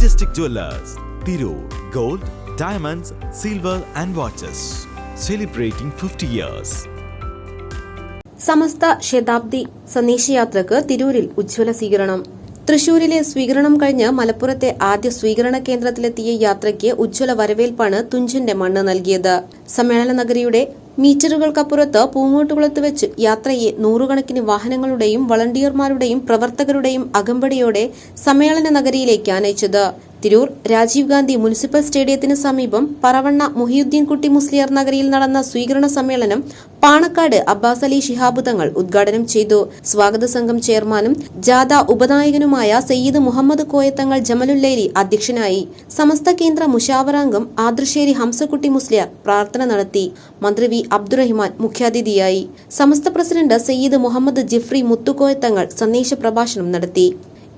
Majestic jewellers Tirur gold diamonds silver and watches celebrating fifty years Samastha ശതാബ്ദി സന്ദേശയാത്രക്ക് തിരൂരിൽ ഉജ്ജ്വല സ്വീകരണം. തൃശൂരിലെ സ്വീകരണം കഴിഞ്ഞ് മലപ്പുറത്തെ ആദ്യ സ്വീകരണ കേന്ദ്രത്തിലെത്തിയ യാത്രയ്ക്ക് ഉജ്ജ്വല വരവേൽപ്പാണ് തുഞ്ചന്റെ മണ്ണ് നൽകിയത്. സമ്മേളന നഗരിയുടെ മീറ്ററുകൾക്കപ്പുറത്ത് പൂങ്ങോട്ടുകുളത്ത് വെച്ച് യാത്രയെ നൂറുകണക്കിന് വാഹനങ്ങളുടെയും വളണ്ടിയർമാരുടെയും പ്രവർത്തകരുടെയും അകമ്പടിയോടെ സമ്മേളന നഗരിയിലേക്ക് അനയിച്ചത് തിരൂർ രാജീവ് ഗാന്ധി മുനിസിപ്പൽ സ്റ്റേഡിയത്തിന് സമീപം പറവണ്ണ മുഹിയുദ്ദീൻ കുട്ടി മുസ്ലിയാർ നഗരിയിൽ നടന്ന സ്വീകരണ സമ്മേളനം പാണക്കാട് അബ്ബാസ് അലി ശിഹാബ് തങ്ങൾ ഉദ്ഘാടനം ചെയ്തു. സ്വാഗത സംഘം ചെയർമാനും ജാഥ ഉപനായകനുമായ സയ്യിദ് മുഹമ്മദ് കോയത്തങ്ങൾ ജമലുല്ലേരി അധ്യക്ഷനായി. സമസ്ത കേന്ദ്ര മുഷാവറാംഗം ആദൃശ്ശേരി ഹംസക്കുട്ടി മുസ്ലിയർ പ്രാർത്ഥന നടത്തി. മന്ത്രി വി അബ്ദുറഹിമാൻ മുഖ്യാതിഥിയായി. സമസ്ത പ്രസിഡന്റ് സയ്യിദ് മുഹമ്മദ് ജിഫ്രി മുത്തുകോയത്തങ്ങൾ സന്ദേശ പ്രഭാഷണം നടത്തി.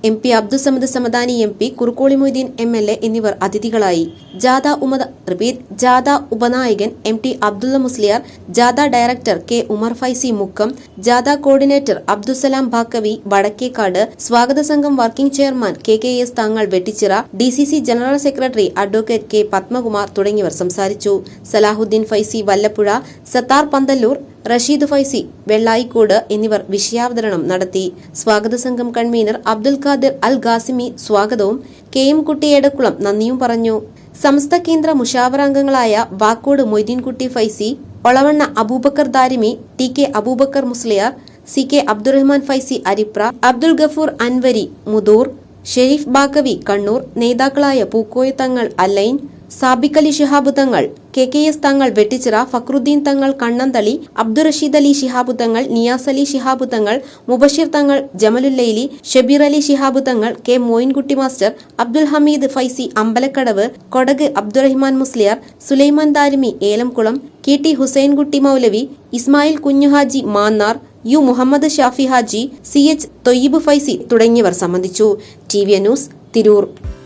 M P Abdussamad Samadani M P Kurukkoli Moideen M L A എന്നിവർ അതിഥികളായി. ജാഥ ഉമദ് റിപ്പീറ്റ് ജാഥ ഉപനായകൻ എം ടി അബ്ദുള്ള മുസ്ലിയാർ ജാഥ ഡയറക്ടർ കെ ഉമർ ഫൈസി മുക്കം ജാഥ കോർഡിനേറ്റർ അബ്ദുസലാം ഭാക്കവി വടക്കേക്കാട് സ്വാഗത സംഘം working chairman K K S Thangal Vettichira D C C general secretary advocate K Padmakumar തുടങ്ങിയവർ സംസാരിച്ചു. സലാഹുദ്ദീൻ ഫൈസി വല്ലപ്പുഴ സത്താർ പന്തല്ലൂർ റഷീദ് ഫൈസി വെള്ളായിക്കോട് എന്നിവർ വിഷയാവതരണം നടത്തി. സ്വാഗത സംഘം കൺവീനർ അബ്ദുൽ ഖാദിർ അൽ ഖാസിമി സ്വാഗതവും കെ എം കുട്ടി എടക്കുളം നന്ദിയും പറഞ്ഞു. സംസ്ഥ കേന്ദ്ര മുഷാവറാംഗങ്ങളായ Vakkode Moideenkutty Faizy Olavanna Abubakar Darimi T K Abubakar Musliyar C K Abdurahman Faizy Aripra Abdul Gafoor Anwari Mudoor Sharif Baqavi Kannur നേതാക്കളായ പൂക്കോയ തങ്ങൾ അല്ലൈൻ സാബിക് അലി തങ്ങൾ കെ കെ എസ് തങ്ങൾ വെട്ടിച്ചിറ ഫക്രുദ്ദീൻ തങ്ങൾ കണ്ണന്തളി അബ്ദുറഷീദ് അലി ശിഹാബ് തങ്ങൾ നിയാസ് അലി ശിഹാബ് തങ്ങൾ മുബഷിർ തങ്ങൾ Jamalullaili Shabeer Ali Shihab Thangal K Moyinkutty master Abdul Hameed Faizi Ambalakkadavu Kodak Abdurahiman Musliyar Sulaiman Darimi Elamkulam K T Husainkutty Maulavi Ismail Kunjuhaji Mannar U Muhammad Shafi Haji C H Thoyyib Faizi തുടങ്ങിയവർ സംബന്ധിച്ചു. T V news Tirur.